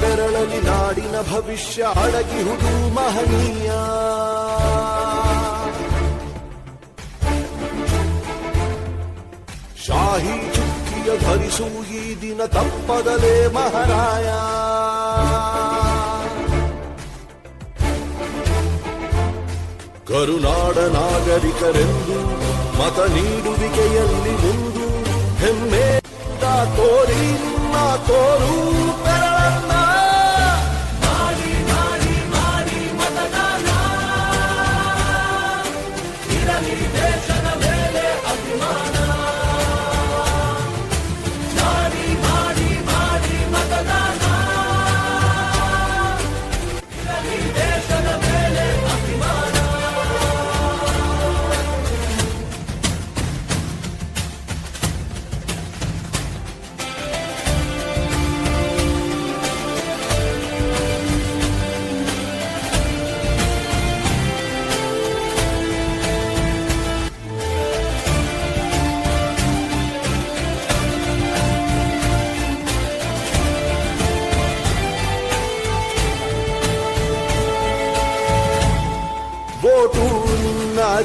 ಬೆರಳಲಿ ನಾಡಿನ ಭವಿಷ್ಯ ಅಡಗಿಹುದು ಮಹನೀಯ. ಶಾಹಿ ಚುಕ್ಕಿಯ ಧರಿಸು ಈ ದಿನ ತಪ್ಪದಲೇ ಮಹಾರಾಯ. ಕರುನಾಡ ನಾಗರಿಕರೆಂದು ಮತ ನೀಡುವಿಕೆಯಲ್ಲಿ ಮುಂದು ಹೆಮ್ಮೆ ತೋರಿ ನಿಮ್ಮ ತೋರು. Yeah.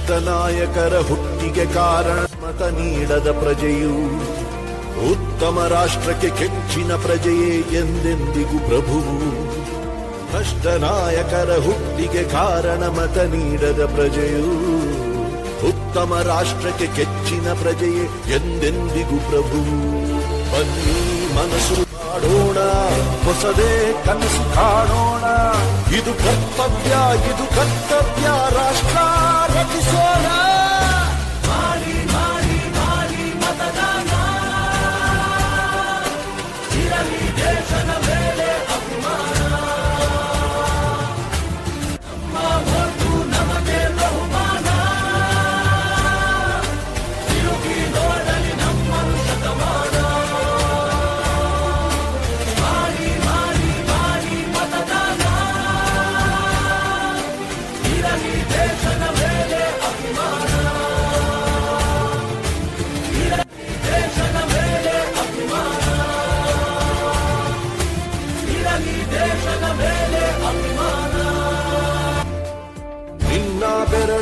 ನಾಯಕರ ಹುಟ್ಟಿಗೆ ಕಾರಣ ಮತ ನೀಡದ ಪ್ರಜೆಯು ಉತ್ತಮ ರಾಷ್ಟ್ರಕ್ಕೆ ಕೆಚ್ಚಿನ ಪ್ರಜೆಯೇ ಎಂದೆಂದಿಗೂ ಪ್ರಭುವು ಭ್ರಷ್ಟ ನಾಯಕರ ಹುಟ್ಟಿಗೆ ಕಾರಣ ಮತ ನೀಡದ ಪ್ರಜೆಯು ಉತ್ತಮ ರಾಷ್ಟ್ರಕ್ಕೆ ಕೆಚ್ಚಿನ ಪ್ರಜೆಯೇ ಎಂದೆಂದಿಗೂ ಪ್ರಭು. ಬನ್ನಿ ಮನಸ್ಸು ಮಾಡೋಣ, ಹೊಸದೇ ಕನಸು ಕಾಣೋಣ. ಇದು ಕರ್ತವ್ಯ ಇದು ಕರ್ತವ್ಯ ರಾಷ್ಟ್ರ. ರಚಿಸೋಣ ನಿನ್ನ